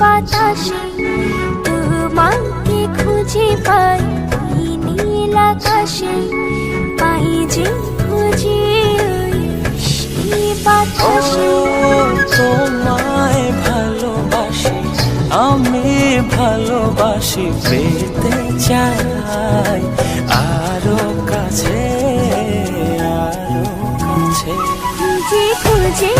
বাতাসে তোমাকে খুঁজে পাই ওই নীল আকাশে। পাই যে খুঁজে ওই বাতাসে। তোমায় ভালোবাসি আমি ভালোবাসি পেতে চাই আরও কাছে আরও কাছে। খুঁজে খুঁজে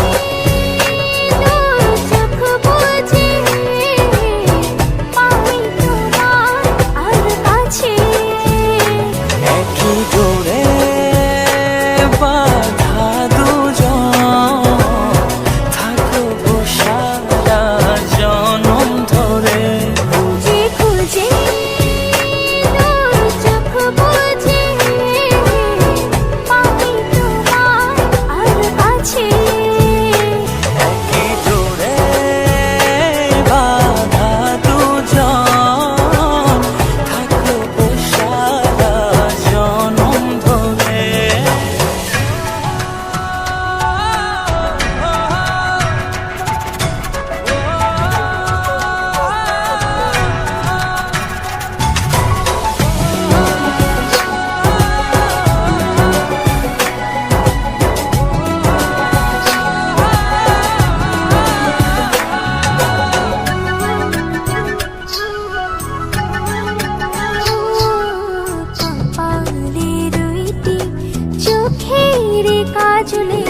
রে কাজলে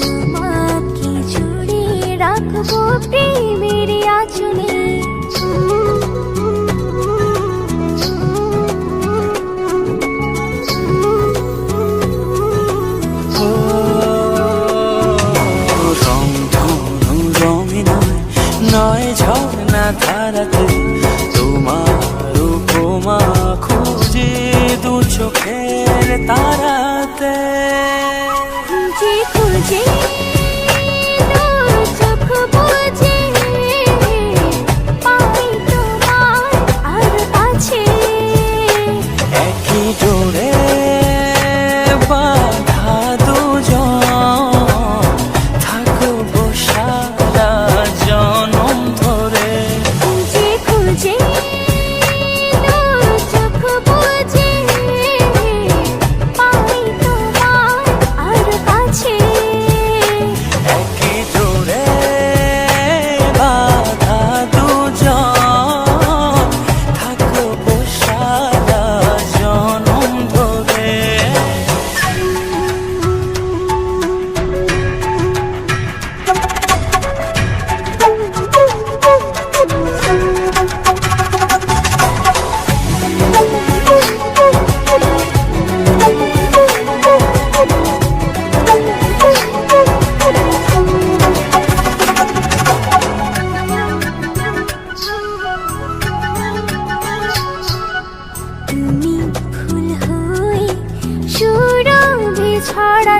তোমাকে জুড়ে রাখব প্রেমের আচলে।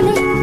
你。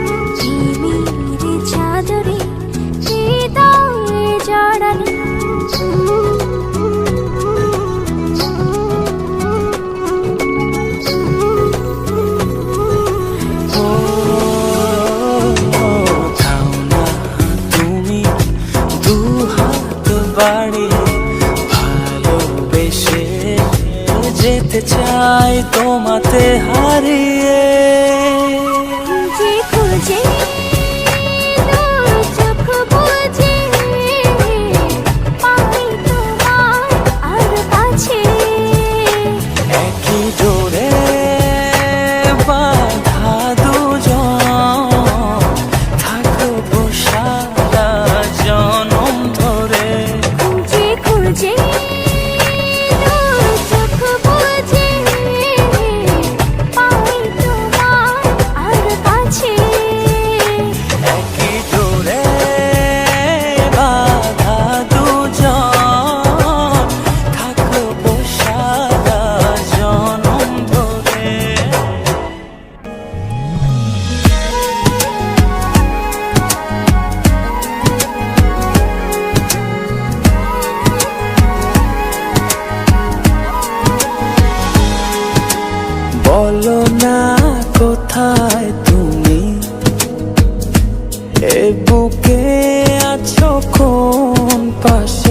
paixão.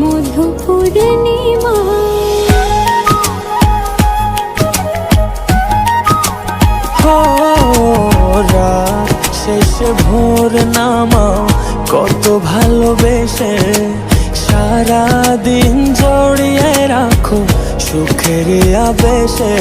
মধু পূর্ণিমা রাত শেষে কত ভালোবেসে সারা দিন জড়িয়ে রাখো সুখের আবেশে।